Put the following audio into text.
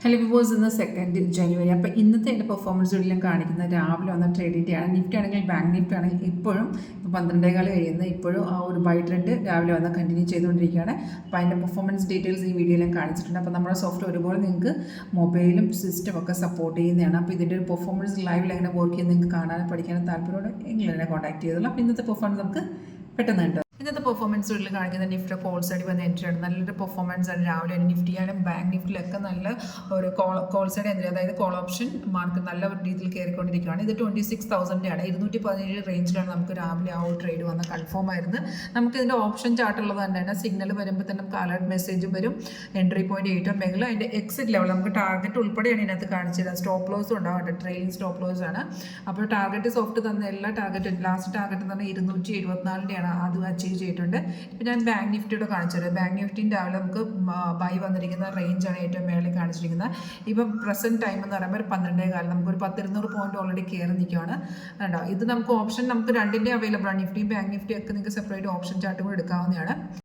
Hello വിവോസ് ഇന്ന് second ജനുവരി അപ്പോൾ ഇന്നത്തെ എന്റെ പെർഫോമൻസ് വീഡിയോയിലും കാണിക്കുന്ന രാവിലെ വന്ന ട്രേഡിന്റെ ആണ്. നിഫ്റ്റി ആണെങ്കിൽ ബാങ്ക് നിഫ്റ്റി ആണെങ്കിൽ ഇപ്പോഴും ഇപ്പോൾ പന്ത്രണ്ടേകാൽ കഴിയുന്നത് ഇപ്പോഴും ആ ഒരു ബൈ ട്രെൻഡ് രാവിലെ വന്ന് കണ്ടിന്യൂ ചെയ്തുകൊണ്ടിരിക്കുകയാണ്. അപ്പോൾ അതിന്റെ പെർഫോമൻസ് ഡീറ്റെയിൽസ് ഈ വീഡിയോയിലും കാണിച്ചിട്ടുണ്ട്. അപ്പോൾ നമ്മുടെ സോഫ്റ്റ്വെയർ ഒരുപോലെ നിങ്ങൾക്ക് മൊബൈലും സിസ്റ്റം ഒക്കെ സപ്പോർട്ട് ചെയ്യുന്നതാണ്. അപ്പോൾ ഇതിന്റെ ഒരു പെർഫോമൻസ് ലൈവിൽ എങ്ങനെ വർക്ക് ചെയ്യുന്നത് നിങ്ങൾക്ക് കാണാനും പഠിക്കാനും താല്പര്യമുണ്ട് എങ്കിലും എന്നെ കോൺടാക്ട് ചെയ്തുള്ളൂ അപ്പോൾ ഇന്നത്തെ പെർഫോമൻസ് നമുക്ക് പെട്ടെന്ന് ഇന്നത്തെ പെർഫോമൻസ് വീട്ടിൽ കാണിക്കുന്ന നിഫ്റ്റി കോൾസ് അടി വന്ന് എൻട്രി ആണ്. നല്ലൊരു പെർഫോമൻസ് ആണ്. രാവിലെ നിഫ്റ്റി ആയാലും ബാങ്ക് നിഫ്റ്റിലൊക്കെ നല്ല ഒരു കോൾ കോൾ സൈഡ് എൻട്രി അതായത് കോൾ ഓപ്ഷൻ മാർക്ക് നല്ല രീതിയിൽ കയറിക്കൊണ്ടിരിക്കുകയാണ്. ഇത് ട്വന്റി സിക്സ് തൗസൻഡിന്റെ ആണ്. ഇരുന്നൂറ്റി പതിനേഴ് റേഞ്ചിലാണ് നമുക്ക് രാവിലെ ആ ഒരു ട്രേഡ് വന്ന കൺഫേം ആയിരുന്നു നമുക്ക് ഇതിന്റെ ഓപ്ഷൻ ചാർട്ട് ഉള്ളത് തന്നെയാണ് സിഗ്നൽ വരുമ്പോൾ തന്നെ നമുക്ക് അലേർട്ട് മെസ്സേജ് വരും. എൻട്രി പോയിന്റ് ഏറ്റവും മേഖല അതിന്റെ എക്സിറ്റ് ലെവൽ നമുക്ക് ടാർഗറ്റ് ഉൾപ്പെടെയാണ് ഇതിനകത്ത് കാണിച്ചത്. സ്റ്റോപ്പ് ലോസ് ഉണ്ടാവും ട്രെയിൻ സ്റ്റോപ്പ് ലോസ് ആണ്. അപ്പോൾ ടാർഗറ്റ് സോഫ്റ്റ് തന്ന എല്ലാ ടാർഗറ്റും ലാസ്റ്റ് ടാർഗറ്റ് തന്നെ ഇരുന്നൂറ്റി എഴുപത്തിനാലിന്റെയാണ് അത് അച്ചീവ് ചെയ്തിട്ടുണ്ട്. ഇപ്പം ഞാൻ ബാങ്ക് നിഫ്റ്റിയുടെ കാണിച്ചത് ബാങ്ക് നിഫ്റ്റിന്റെ രാവിലെ നമുക്ക് ബൈ വന്നിരിക്കുന്ന റേഞ്ചാണ് ഏറ്റവും മേളിൽ കാണിച്ചിരിക്കുന്നത്. ഇപ്പം പ്രസന്റ് ടൈം എന്ന് പറയുമ്പോൾ ഒരു പന്ത്രണ്ടേ കാലം നമുക്ക് ഒരു പത്തിരുന്നൂറ് പോയിന്റ് ഓൾറെഡി കയറി നിൽക്കുകയാണ് കണ്ടോ? ഇത് നമുക്ക് ഓപ്ഷൻ നമുക്ക് രണ്ടിന്റെ അവൈലബിൾ ആണ്. നിഫ്റ്റിയും ബാങ്ക് നിഫ്റ്റിയും ഒക്കെ നിങ്ങൾക്ക് സെപ്പറേറ്റ് ഓപ്ഷൻ ചാർട്ട് കൂടെ എടുക്കാവുന്നതാണ്.